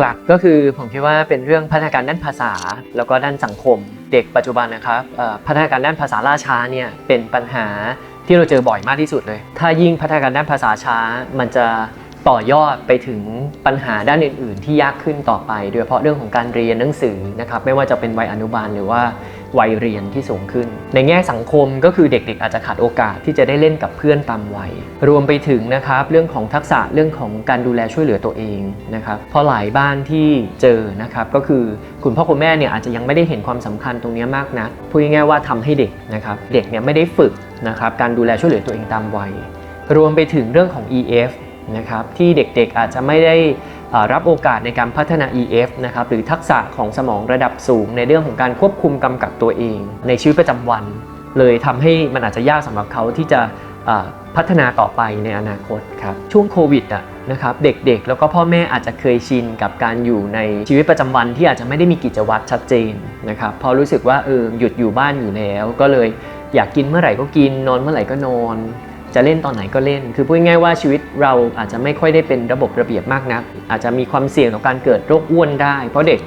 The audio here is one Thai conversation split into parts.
หลักๆ ก็คือผมคิดว่าเป็นเรื่องพัฒนาการด้านภาษา แล้วก็ด้านสังคม เด็กปัจจุบันนะครับพัฒนาการด้านภาษาล่าช้าเนี่ยเป็นปัญหาที่เราเจอบ่อยมากที่สุดเลย ถ้ายิ่งพัฒนาการด้านภาษาช้า มันจะต่อยอดไปถึงปัญหาด้านอื่น ๆ ที่ยากขึ้นต่อไป โดยเฉพาะเรื่องของการเรียนหนังสือนะครับไม่ว่าจะเป็นวัยอนุบาลหรือว่า วัยเรียนที่สูงขึ้น ในแง่สังคมก็คือเด็กๆ อาจจะขาดโอกาสที่จะได้เล่นกับเพื่อนตามวัย รวมไปถึงนะครับเรื่องของทักษะเรื่องของการดูแลช่วยเหลือตัวเองนะครับเพราะหลายบ้านที่เจอนะครับก็คือคุณพ่อคุณแม่เนี่ยอาจจะยังไม่ได้เห็นความสำคัญตรงนี้มากนะพูดง่ายๆว่าทำให้เด็กนะครับเด็กเนี่ยไม่ได้ฝึกนะครับการดูแลช่วยเหลือตัวเองตามวัย รวมไปถึงเรื่องของ EF นะครับที่เด็กๆอาจจะไม่ได้ รับโอกาสในการพัฒนา EF นะครับหรือทักษะของสมองระดับสูง ในเรื่องของการควบคุมกำกับตัวเอง ในชีวิตประจำวัน เลยทำให้มันอาจจะยากสำหรับเขาที่จะพัฒนาต่อไปในอนาคตครับช่วงโควิดอะนะครับเด็กๆ แล้วก็พ่อแม่อาจจะเคยชินกับการอยู่ในชีวิตประจำวันที่อาจจะไม่ได้มีกิจวัตรชัดเจนนะครับพอรู้สึกว่าเออหยุดอยู่บ้านอยู่แล้ว ก็เลยอยากกินเมื่อไหร่ก็กินนอนเมื่อไหร่ก็นอน จะเล่นตอนไหนก็เล่น คือพูดง่ายๆว่าชีวิตเราอาจจะไม่ค่อยได้เป็นระบบระเบียบมากนัก อาจจะมีความเสี่ยงต่อการเกิดโรคอ้วนได้ เพราะเด็ก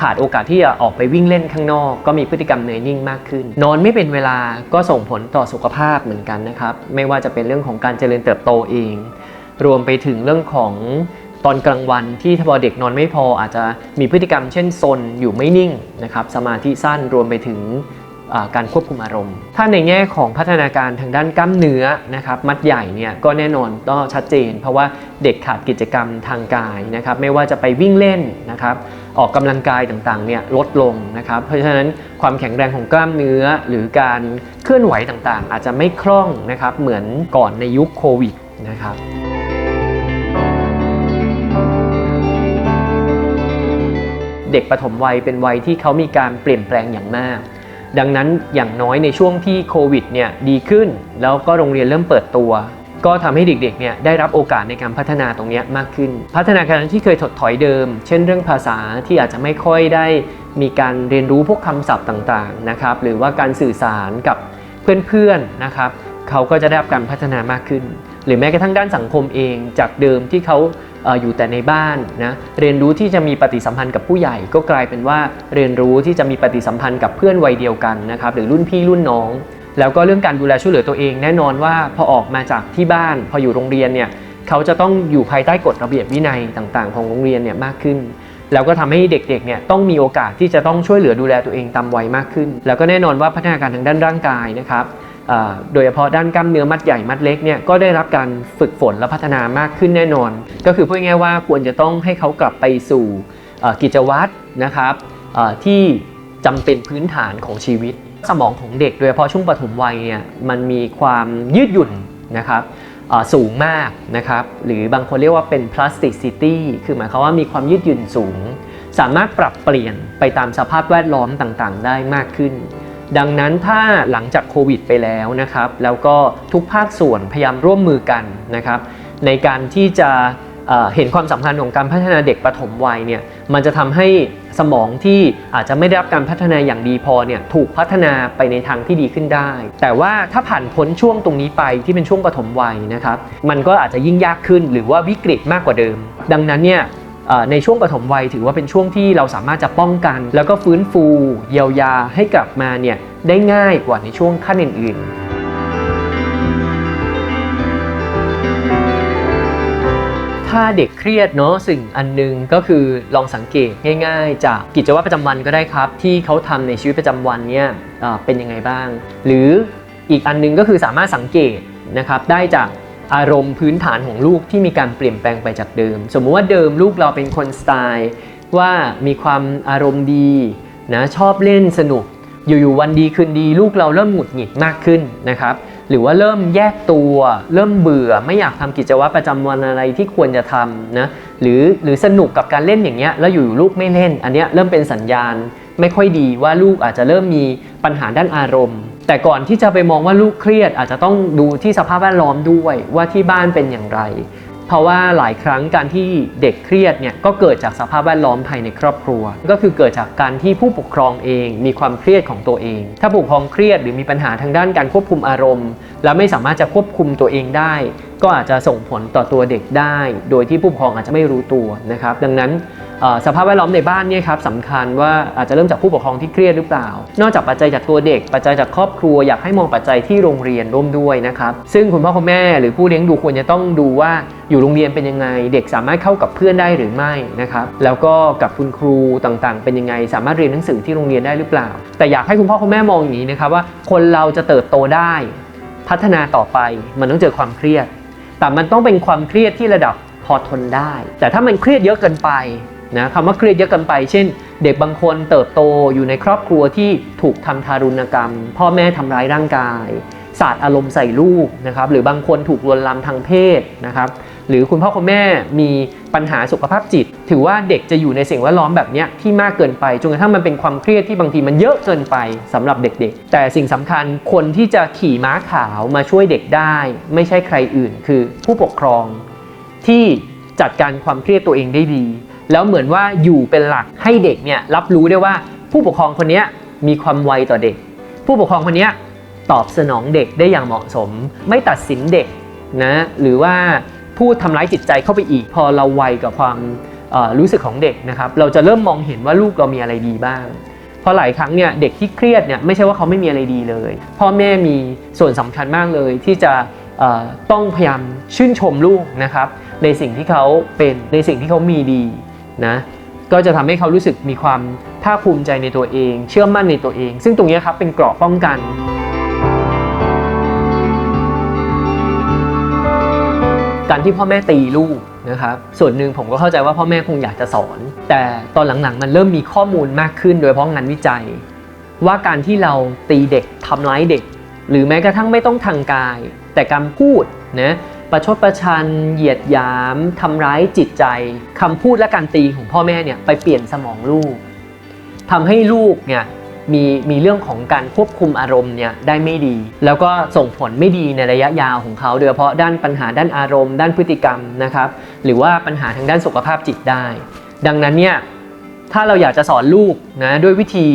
ขาดโอกาสที่จะออกไปวิ่งเล่นข้างนอก ก็มีพฤติกรรมเหนื่อยนิ่งมากขึ้น นอนไม่เป็นเวลาก็ส่งผลต่อสุขภาพเหมือนกันนะครับ ไม่ว่าจะเป็นเรื่องของการเจริญเติบโตเอง รวมไปถึงเรื่องของตอนกลางวันที่ถ้าพอเด็กนอนไม่พออาจจะมีพฤติกรรมเช่นซนอยู่ไม่นิ่งนะครับสมาธิสั้นรวมไปถึง การควบคุมอารมณ์ ถ้าในแง่ของพัฒนาการทางด้านกล้ามเนื้อนะครับมัดใหญ่เนี่ยก็แน่นอนก็ชัดเจน เพราะว่าเด็กขาดกิจกรรมทางกายนะครับไม่ว่าจะไปวิ่งเล่นนะครับออกกำลังกายต่างๆเนี่ยลดลงนะครับเพราะฉะนั้นความแข็งแรงของกล้ามเนื้อหรือการเคลื่อนไหวต่างๆ อาจจะไม่คล่องนะครับเหมือนก่อนในยุคโควิดนะครับเด็กปฐมวัยเป็นวัยที่เขามีการเปลี่ยนแปลงอย่างมาก ดังนั้นอย่างน้อยในช่วงที่โควิดเนี่ยดีขึ้น แล้วก็โรงเรียนเริ่มเปิดตัว ก็ทำให้เด็กๆเนี่ยได้รับโอกาสในการพัฒนาตรงนี้มากขึ้น พัฒนาการที่เคยถดถอยเดิม เช่นเรื่องภาษาที่อาจจะไม่ค่อยได้มีการเรียนรู้พวกคำศัพท์ต่างๆนะครับหรือว่าการสื่อสารกับเพื่อนๆนะครับเขาก็จะได้รับการพัฒนามากขึ้น หรือแม้กระทั่งด้านสังคมเองจากเดิมที่เขา อยู่แต่ในบ้านนะเรียนรู้ที่จะมีปฏิสัมพันธ์กับผู้ใหญ่ ก็กลายเป็นว่าเรียนรู้ที่จะมีปฏิสัมพันธ์กับเพื่อนวัยเดียวกันนะครับหรือรุ่นพี่รุ่นน้อง แล้วก็เรื่องการดูแลช่วยเหลือตัวเอง แน่นอนว่าพอออกมาจากที่บ้าน พออยู่โรงเรียนเนี่ยเขาจะต้องอยู่ภายใต้กฎระเบียบวินัยต่างๆ ของโรงเรียนเนี่ยมากขึ้นแล้วก็ทำให้เด็กๆ เนี่ยต้องมีโอกาสที่จะต้องช่วยเหลือดูแลตัวเองตามวัยมากขึ้น แล้วก็แน่นอนว่าพัฒนาการทางด้านร่างกายนะครับ โดยเฉพาะด้านกล้ามเนื้อมัดใหญ่มัดเล็กเนี่ยก็ได้รับการฝึกฝนและพัฒนามากขึ้นแน่นอน ก็คือพูดง่ายว่าควรจะต้องให้เขากลับไปสู่กิจวัตรนะครับที่จำเป็นพื้นฐานของชีวิต สมองของเด็กโดยเฉพาะช่วงปฐมวัยเนี่ยมันมีความยืดหยุ่นนะครับสูงมากนะครับหรือบางคนเรียกว่าเป็น plasticity คือหมายความว่ามีความยืดหยุ่นสูง สามารถปรับเปลี่ยนไปตามสภาพแวดล้อมต่างๆ ได้มากขึ้น ดังนั้นถ้าหลังจากโควิดไปแล้วนะครับ แล้วก็ทุกภาคส่วนพยายามร่วมมือกันนะครับ ในการที่จะเห็นความสำคัญของการพัฒนาเด็กปฐมวัยเนี่ยมันจะทำให้สมองที่อาจจะไม่ได้รับการพัฒนาอย่างดีพอเนี่ยถูกพัฒนาไปในทางที่ดีขึ้นได้ แต่ว่าถ้าผ่านพ้นช่วงตรงนี้ไปที่เป็นช่วงปฐมวัยนะครับ มันก็อาจจะยิ่งยากขึ้นหรือว่าวิกฤตมากกว่าเดิม ดังนั้นเนี่ย ในช่วงปฐมวัยถือว่าเป็นช่วงที่เราสามารถจะป้องกัน แล้วก็ฟื้นฟู เยียวยาให้กลับมาเนี่ยได้ง่ายกว่าในช่วงขั้นอื่นๆถ้าเด็กเครียดเนาะสิ่งอันหนึงก็คือลองสังเกตง่าย ๆ จากกิจวัตรประจำวันก็ได้ครับ ที่เขาทำในชีวิตประจำวันเนี่ยเป็นยังไงบ้าง หรืออีกอันหนึงก็คือสามารถสังเกตนะครับได้จาก อารมณ์พื้นฐานของลูกที่มีการเปลี่ยนแปลงไปจากเดิม สมมุติว่าเดิมลูกเราเป็นคนสไตล์ว่ามีความอารมณ์ดีนะชอบเล่นสนุก อยู่ๆวันดีคืนดี ลูกเราเริ่มหงุดหงิดมากขึ้นนะครับ หรือว่าเริ่มแยกตัว เริ่มเบื่อไม่อยากทำกิจวัตรประจำวันอะไรที่ควรจะทำนะหรือหรือสนุกกับการเล่นอย่างเงี้ยแล้วอยู่ๆลูกไม่เล่น อันเนี้ยเริ่มเป็นสัญญาณไม่ค่อยดีว่าลูกอาจจะเริ่มมีปัญหาด้านอารมณ์ แต่ก่อนที่จะไปมองว่าลูกเครียดอาจจะต้องดูที่สภาพแวดล้อมด้วยว่าที่บ้านเป็นอย่างไร เพราะว่าหลายครั้งการที่เด็กเครียดเนี่ยก็เกิดจากสภาพแวดล้อมภายในครอบครัว ก็คือเกิดจากการที่ผู้ปกครองเอง มีความเครียดของตัวเอง ถ้าผู้ปกครองเครียดหรือมีปัญหาทางด้านการควบคุมอารมณ์ และไม่สามารถจะควบคุมตัวเองได้ ก็อาจจะส่งผลต่อตัวเด็กได้ โดยที่ผู้ปกครองอาจจะไม่รู้ตัวนะครับ ดังนั้น สภาพแวดล้อมในบ้านเนี่ยครับสำคัญว่าอาจจะเริ่มจากผู้ปกครองที่เครียดหรือเปล่า นอกจากปัจจัยจากตัวเด็ก ปัจจัยจากครอบครัวอยากให้มองปัจจัยที่โรงเรียนร่วมด้วยนะครับซึ่งคุณพ่อคุณแม่หรือผู้เลี้ยงดูควรจะต้องดูว่าอยู่โรงเรียนเป็นยังไง เด็กสามารถเข้ากับเพื่อนได้หรือไม่นะครับแล้วก็กับคุณครูต่างๆ เป็นยังไง สามารถเรียนหนังสือที่โรงเรียนได้หรือเปล่า แต่อยากให้คุณพ่อคุณแม่มองอย่างนี้นะครับว่าคนเราจะเติบโตได้ พัฒนาต่อไปมันต้องเจอความเครียด แต่มันต้องเป็นความเครียดที่ระดับพอทนได้ แต่ถ้ามันเครียดเยอะเกินไป นะคำว่าเครียดเยอะเกินไป เช่น เด็กบางคนเติบโตอยู่ในครอบครัวที่ถูกทำทารุณกรรม พ่อแม่ทำร้ายร่างกายสาดอารมณ์ใส่ลูกนะครับ หรือบางคนถูกลวนลามทางเพศนะครับ หรือคุณพ่อคุณแม่มีปัญหาสุขภาพจิต ถือว่าเด็กจะอยู่ในสิ่งแวดล้อมแบบนี้ที่มากเกินไปจนกระทั่งมันเป็นความเครียดที่บางทีมันเยอะเกินไปสำหรับเด็กๆ แต่สิ่งสำคัญคนที่จะขี่ม้าขาวมาช่วยเด็กได้ ไม่ใช่ใครอื่น คือผู้ปกครองที่จัดการความเครียดตัวเองได้ดี แล้วเหมือนว่าอยู่เป็นหลักให้เด็กเนี่ยรับรู้ได้ว่าผู้ปกครองคนนี้มีความไวต่อเด็ก ผู้ปกครองคนนี้ตอบสนองเด็กได้อย่างเหมาะสม ไม่ตัดสินเด็กนะหรือว่าพูดทำร้ายจิตใจเข้าไปอีก พอเราไวกับความรู้สึกของเด็กนะครับเราจะเริ่มมองเห็นว่าลูกเรามีอะไรดีบ้างเพราะหลายครั้งเนี่ยเด็กที่เครียดเนี่ยไม่ใช่ว่าเขาไม่มีอะไรดีเลย พ่อแม่มีส่วนสำคัญมากเลยที่จะต้องพยายามชื่นชมลูกนะครับในสิ่งที่เขาเป็นในสิ่งที่เขามีดี นะก็จะทำให้เขารู้สึกมีความภาคภูมิใจในตัวเอง เชื่อมั่นในตัวเอง ซึ่งตรงนี้ครับเป็นเกราะป้องกัน การที่พ่อแม่ตีลูกนะครับส่วนหนึ่งผมก็เข้าใจว่าพ่อแม่คงอยากจะสอน แต่ตอนหลังๆ มันเริ่มมีข้อมูลมากขึ้น โดยเฉพาะงานวิจัย ว่าการที่เราตีเด็กทำร้ายเด็ก หรือแม้กระทั่งไม่ต้องทางกาย แต่การพูดนะ ประชดประชัน เหยียดหยาม ทำร้ายจิตใจคำพูดและการตีของพ่อแม่เนี่ยไปเปลี่ยนสมองลูกทำให้ลูกเนี่ยมีมีเรื่องของการควบคุมอารมณ์เนี่ยได้ไม่ดี แล้วก็ส่งผลไม่ดีในระยะยาวของเขาโดยเฉพาะด้านปัญหาด้านอารมณ์ ด้านพฤติกรรมนะครับ หรือว่าปัญหาทางด้านสุขภาพจิตได้ ดังนั้นเนี่ยถ้าเราอยากจะสอนลูกนะด้วยวิธี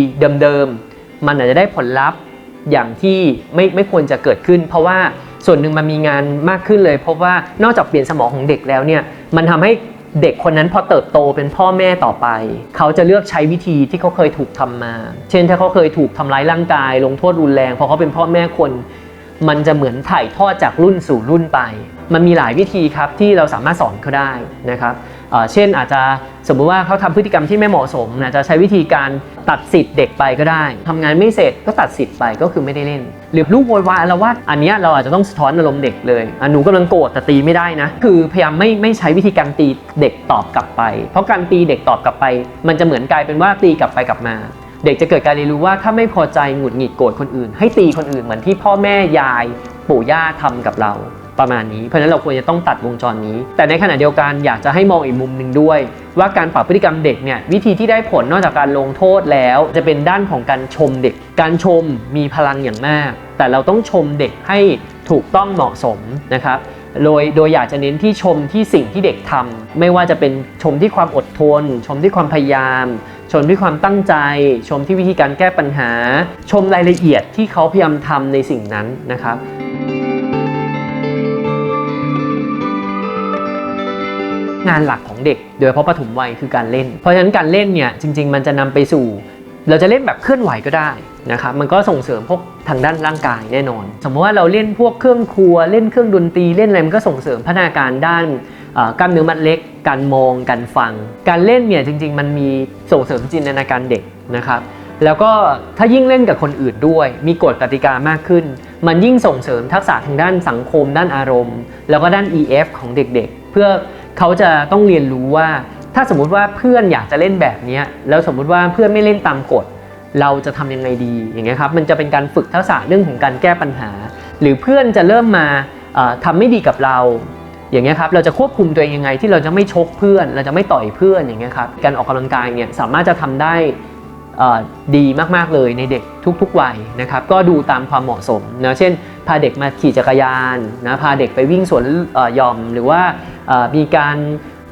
เดิมๆมันอาจจะได้ผลลัพธ์อย่างที่ไม่ไม่ควรจะเกิดขึ้น เพราะว่า ส่วนหนึ่งมันมีงานมากขึ้นเลย เพราะว่านอกจากเปลี่ยนสมองของเด็กแล้วเนี่ยมันทำให้เด็กคนนั้นพอเติบโตเป็นพ่อแม่ต่อไป เขาจะเลือกใช้วิธีที่เขาเคยถูกทำมา เช่นถ้าเขาเคยถูกทำร้ายร่างกาย ลงโทษรุนแรงพอเขาเป็นพ่อแม่คน มันจะเหมือนถ่ายทอดจากรุ่นสู่รุ่นไป มันมีหลายวิธีครับที่เราสามารถสอนเขาได้นะครับเช่นอาจจะสมมุติว่าเขาทำพฤติกรรมที่ไม่เหมาะสมอาจะใช้วิธีการตัดสิทธิ์เด็กไปก็ได้ทำงานไม่เสร็จก็ตัดสิทธิ์ไปก็คือไม่ได้เล่น หรือลูกโวยวายแล้วว่าอันนี้เราอาจจะต้องสะท้อนอารมณ์เด็กเลยอะหนูกำลังโกรธแต่ตีไม่ได้นะ คือพยายามไม่ไม่ใช้วิธีการตีเด็กตอบกลับไป เพราะการตีเด็กตอบกลับไป มันจะเหมือนกลายเป็นว่าตีกลับไปกลับมาเด็กจะเกิดการเรียนรู้ว่าถ้าไม่พอใจหงุดหงิดโกรธคนอื่น ให้ตีคนอื่นเหมือนที่พ่อแม่ยาย ปู่ย่าทำกับเรา ประมาณนี้ เพราะฉะนั้นเราควรจะต้องตัดวงจรนี้ แต่ในขณะเดียวกันอยากจะให้มองอีกมุมหนึ่งด้วย ว่าการปรับพฤติกรรมเด็กเนี่ยวิธีที่ได้ผลนอกจากการลงโทษแล้ว จะเป็นด้านของการชมเด็ก การชมมีพลังอย่างมาก แต่เราต้องชมเด็กให้ถูกต้องเหมาะสมนะครับโดยโดยอยากจะเน้นที่ชมที่สิ่งที่เด็กทำไม่ว่าจะเป็นชมที่ความอดทน ชมที่ความพยายาม ชมที่ความตั้งใจ ชมที่วิธีการแก้ปัญหา ชมรายละเอียดที่เขาพยายามทำในสิ่งนั้นนะครับ งานหลักของเด็ก โดยเฉพาะปฐมวัยคือการเล่น เพราะฉะนั้นการเล่นเนี่ยจริง ๆ มันจะนำไปสู่ เราจะเล่นแบบเคลื่อนไหวก็ได้นะครับมันก็ส่งเสริมพวกทางด้านร่างกายแน่นอน สมมติว่าเราเล่นพวกเครื่องครัวเล่นเครื่องดนตรีเล่นอะไรมันก็ส่งเสริมพัฒนาการด้านกล้ามเนื้อมัดเล็ก การมองการฟัง การเล่นเนี่ยจริง ๆ มันมีส่งเสริมจินตนาการเด็กนะครับแล้วก็ถ้ายิ่งเล่นกับคนอื่นด้วย มีกฎกติกามากขึ้น มันยิ่งส่งเสริมทักษะทางด้านสังคม ด้านอารมณ์ แล้วก็ด้าน EF ของเด็กๆ เพื่อ เขาจะต้องเรียนรู้ว่า ถ้าสมมุติว่าเพื่อนอยากจะเล่นแบบนี้แล้วสมมุติว่าเพื่อนไม่เล่นตามกฎ เราจะทำยังไงดีอย่างเงี้ยครับมันจะเป็นการฝึกทักษะเรื่องของการแก้ปัญหา หรือเพื่อนจะเริ่มมาเอ่อทำไม่ดีกับเราอย่างเงี้ยครับเราจะควบคุมตัวเองยังไงที่เราจะไม่ชกเพื่อน เราจะไม่ต่อยเพื่อนอย่างเงี้ยครับการออกกำลังกายเนี่ยสามารถจะทำได้ดีมากๆเลยในเด็กทุกๆวัยนะครับก็ดูตามความเหมาะสมนะเช่น พาเด็กมาขี่จักรยานนะพาเด็กไปวิ่งสวนเอ่อหย่อมหรือว่ามีการ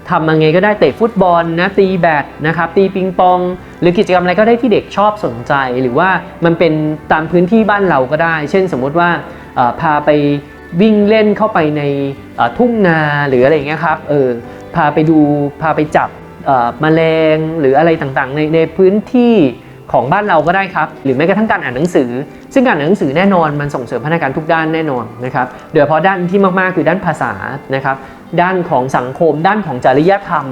ทำยังไงก็ได้เตะฟุตบอลนะตีแบดนะครับตีปิงปอง หรือกิจกรรมอะไรก็ได้ที่เด็กชอบสนใจหรือว่ามันเป็นตามพื้นที่บ้านเราก็ได้ เช่นสมมุติว่าพาไปวิ่งเล่นเข้าไปในทุ่งนาหรืออะไรเงี้ยครับเออพาไปดูพาไปจับแมลงหรืออะไรต่างๆ ในในพื้นที่ ของบ้านเราก็ได้ครับ หรือแม้กระทั่งการอ่านหนังสือ ซึ่งการอ่านหนังสือแน่นอนมันส่งเสริมพัฒนาการทุกด้านแน่นอนนะครับโดยเฉพาะด้านที่มากๆคือด้านภาษานะครับด้านของสังคม ด้านของจริยธรรม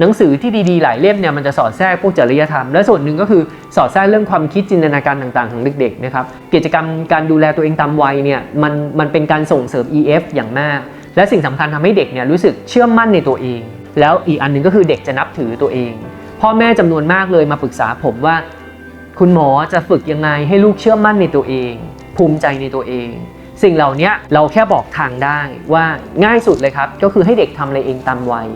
หนังสือที่ดีๆ หลายเล่มเนี่ยมันจะสอดแทรกพวกจริยธรรม และส่วนหนึ่งก็คือสอดแทรกเรื่องความคิดจินตนาการต่างๆ ของเด็กๆนะครับกิจกรรมการดูแลตัวเองตามวัยเนี่ยมันมันเป็นการส่งเสริม EF อย่างมาก และสิ่งสำคัญทำให้เด็กเนี่ยรู้สึกเชื่อมั่นในตัวเอง แล้วอีกอันหนึ่งก็คือเด็กจะนับถือตัวเองพ่อแม่จำนวนมากเลยมาปรึกษาผมว่า คุณหมอจะฝึกยังไงให้ลูกเชื่อมั่นในตัวเอง ภูมิใจในตัวเอง สิ่งเหล่านี้เราแค่บอกทางได้ว่าง่ายสุดเลยครับ ก็คือให้เด็กทำอะไรเองตามวัย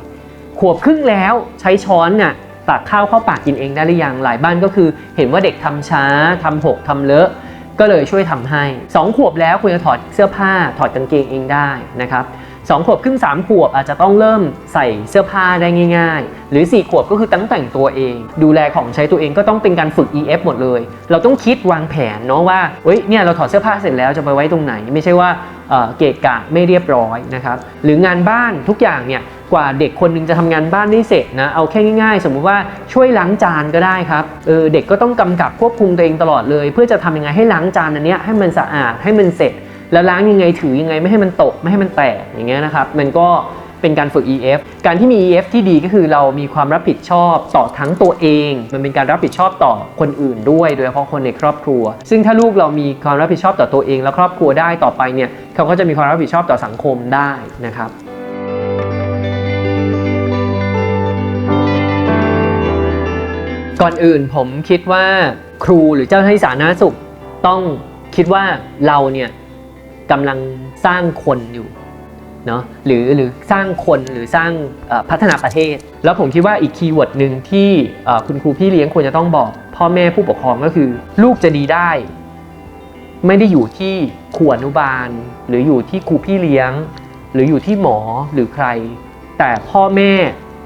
ขวบครึ่งแล้วใช้ช้อนน่ะตักข้าวเข้าปากกินเองได้หรือยังหลายบ้านก็คือ เห็นว่าเด็กทำช้าทำหกทำเลอะก็เลยช่วยทำให้ 2 ขวบแล้วควรจะถอดเสื้อผ้าถอดกางเกงเองได้นะครับ สองขวบครึ่งสามขวบอาจจะต้องเริ่มใส่เสื้อผ้าได้ง่าย ๆ หรือ 4 ขวบก็คือตั้งแต่งตัวเอง ดูแลของใช้ตัวเองก็ต้องเป็นการฝึก EF หมดเลย เราต้องคิดวางแผนเนาะว่าเฮ้ยเนี่ยเราถอดเสื้อผ้าเสร็จแล้วจะไปไว้ตรงไหน ไม่ใช่ว่าเเกะกะไม่เรียบร้อยนะครับหรืองานบ้านทุกอย่างเนี่ยกว่าเด็กคนหนึงจะทำงานบ้านได้เสร็จนะเอาแค่ง่ายๆ สมมุติว่าช่วยล้างจานก็ได้ครับเออเด็กก็ต้องกำกับควบคุมตัวเองตลอดเลย เพื่อจะทำยังไงให้ล้างจานอันเนี้ยให้มันสะอาดให้มันเสร็จ แล้วล้างยังไงถือยังไงไม่ให้มันตกไม่ให้มันแตกอย่างเงี้ยนะครับมันก็เป็นการฝึก EF การที่มี EF ที่ดีก็คือเรามีความรับผิดชอบต่อทั้งตัวเอง มันเป็นการรับผิดชอบต่อคนอื่นด้วย โดยเฉพาะคนในครอบครัว ซึ่งถ้าลูกเรามีความรับผิดชอบต่อตัวเอง และครอบครัวได้ต่อไปเนี่ยเขาก็จะมีความรับผิดชอบต่อสังคมได้นะครับก่อนอื่นผมคิดว่าครูหรือเจ้าหน้าที่สาธารณสุขต้องคิดว่าเราเนี่ย กำลังสร้างคนอยู่เนาะหรือหรือสร้างคนหรือสร้างพัฒนาประเทศ แล้วผมคิดว่าอีกคีย์เวิร์ดหนึ่งที่คุณครูพี่เลี้ยงควรจะต้องบอก พ่อแม่ผู้ปกครองก็คือ ลูกจะดีได้ ไม่ได้อยู่ที่ครูอนุบาล หรืออยู่ที่ครูพี่เลี้ยง หรืออยู่ที่หมอหรือใคร แต่พ่อแม่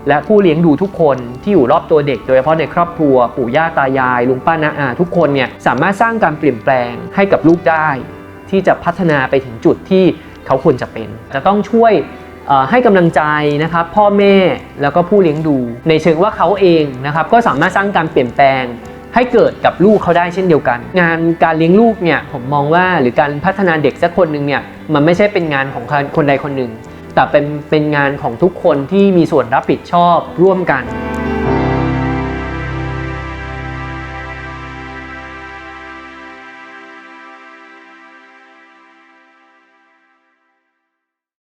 และผู้เลี้ยงดูทุกคนที่อยู่รอบตัวเด็ก โดยเฉพาะในครอบครัวปู่ย่าตายายลุงป้าน้าอาทุกคนเนี่ยสามารถสร้างการเปลี่ยนแปลงให้กับลูกได้ ที่จะพัฒนาไปถึงจุดที่เขาควรจะเป็น จะต้องช่วยให้กำลังใจนะครับพ่อแม่แล้วก็ผู้เลี้ยงดู ในเชิงว่าเขาเองนะครับก็สามารถสร้างการเปลี่ยนแปลง ให้เกิดกับลูกเขาได้เช่นเดียวกัน งานการเลี้ยงลูกเนี่ยผมมองว่าหรือการพัฒนาเด็กสักคนหนึ่งเนี่ยมันไม่ใช่เป็นงานของคนใดคนหนึ่ง แต่เป็นเป็นงานของทุกคนที่มีส่วนรับผิดชอบร่วมกัน